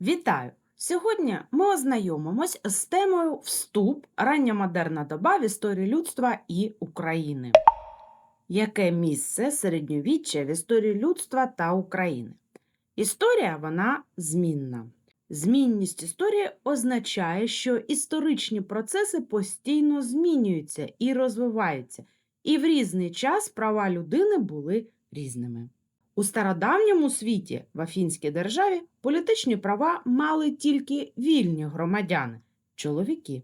Вітаю! Сьогодні ми ознайомимось з темою Вступ рання модерна доба в історії людства і України. Яке місце середньовіччя в історії людства та України? Історія вона змінна. Змінність історії означає, що історичні процеси постійно змінюються і розвиваються, і в різний час права людини були різними. У стародавньому світі в Афінській державі політичні права мали тільки вільні громадяни чоловіки.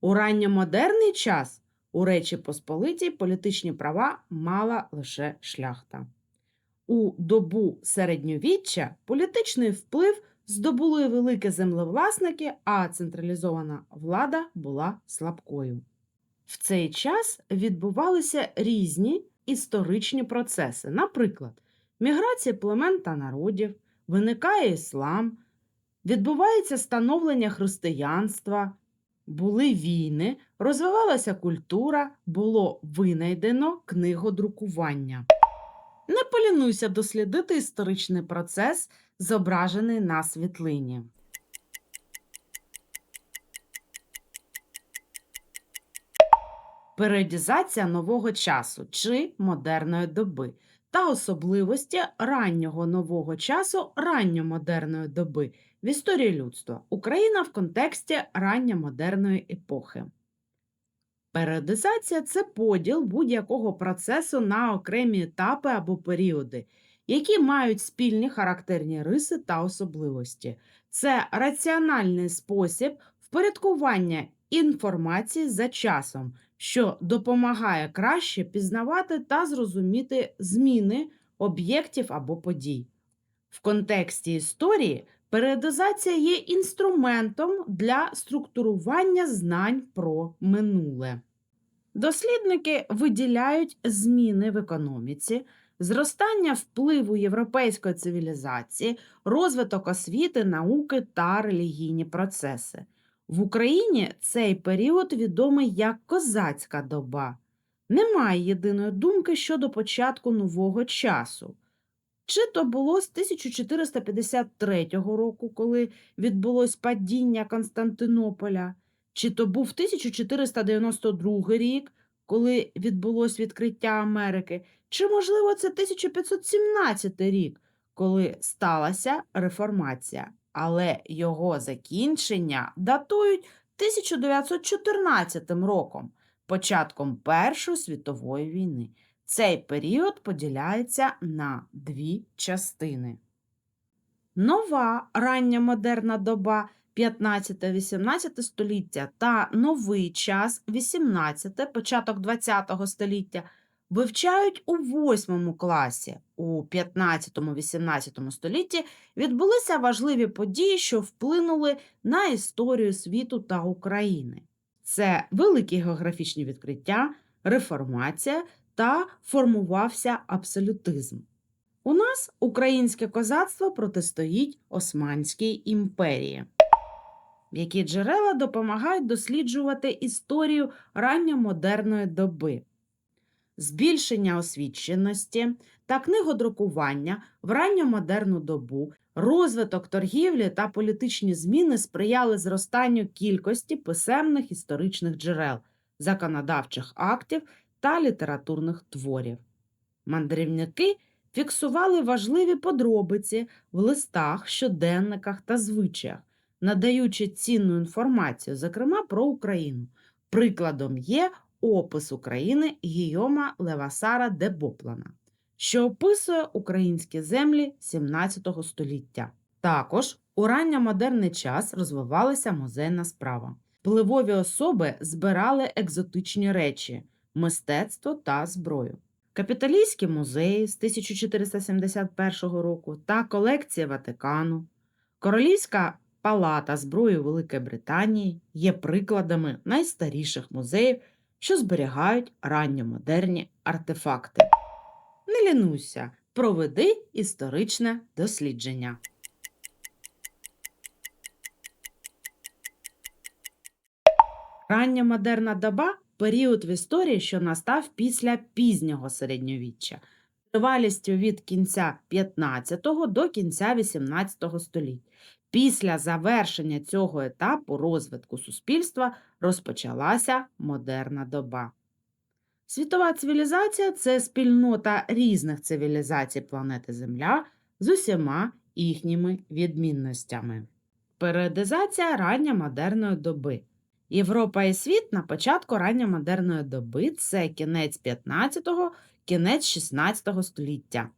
У ранньомодерний час у Речі Посполитій політичні права мала лише шляхта. У добу середньовіччя політичний вплив здобули великі землевласники, а централізована влада була слабкою. В цей час відбувалися різні історичні процеси, наприклад, міграція племен та народів, виникає іслам, відбувається становлення християнства, були війни, розвивалася культура, було винайдено книгодрукування. Не полінуйся дослідити історичний процес, зображений на світлині. Періодизація нового часу чи модерної доби та особливості раннього нового часу ранньомодерної доби в історії людства. Україна в контексті ранньомодерної епохи. Періодизація це поділ будь-якого процесу на окремі етапи або періоди, які мають спільні характерні риси та особливості. Це раціональний спосіб впорядкування інформації за часом, що допомагає краще пізнавати та зрозуміти зміни об'єктів або подій. В контексті історії періодизація є інструментом для структурування знань про минуле. Дослідники виділяють зміни в економіці, зростання впливу європейської цивілізації, розвиток освіти, науки та релігійні процеси. В Україні цей період відомий як козацька доба. Немає єдиної думки щодо початку нового часу. Чи то було з 1453 року, коли відбулось падіння Константинополя, чи то був 1492 рік, коли відбулось відкриття Америки, чи, можливо, це 1517 рік, коли сталася реформація але його закінчення датують 1914 роком, початком Першої світової війни. Цей період поділяється на дві частини. Нова рання модерна доба 15-18 століття та новий час 18 початок 20 століття вивчають у 8 класі. У 15-18 столітті відбулися важливі події, що вплинули на історію світу та України. Це великі географічні відкриття, реформація та формувався абсолютизм. У нас українське козацтво протистоїть Османській імперії. Які джерела допомагають досліджувати історію ранньомодерної доби збільшення освіченості та книгодрукування в ранньомодерну добу, розвиток торгівлі та політичні зміни сприяли зростанню кількості писемних історичних джерел, законодавчих актів та літературних творів. Мандрівники фіксували важливі подробиці в листах, щоденниках та звичаях, надаючи цінну інформацію, зокрема про Україну. Прикладом є опис України Гійома Левасара де Боплана, що описує українські землі 17 століття. Також у ранньомодерний час розвивалася музейна справа. Впливові особи збирали екзотичні речі, мистецтво та зброю. Капіталійські музеї з 1471 року та колекція Ватикану, Королівська палата зброї Великої Британії є прикладами найстаріших музеїв що зберігають ранньомодерні артефакти. Не лінуйся, проведи історичне дослідження. Рання модерна доба період в історії, що настав після пізнього середньовіччя, тривалістю від кінця 15 до кінця 18 століть. Після завершення цього етапу розвитку суспільства розпочалася модерна доба. Світова цивілізація це спільнота різних цивілізацій планети Земля з усіма їхніми відмінностями. Періодизація ранньомодерної доби. Європа і світ на початку ранньомодерної доби це кінець 15-го, кінець 16 століття.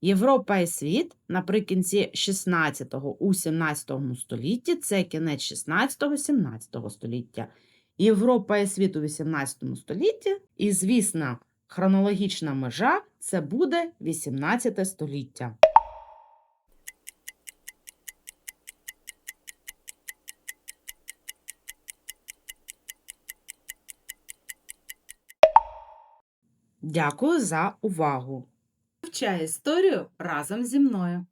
Європа і світ наприкінці 16-го у 17 столітті це кінець 16-17 століття. Європа і світ у 18 столітті, і, звісно, хронологічна межа це буде 18 століття. Дякую за увагу. Вчай історію разом зі мною.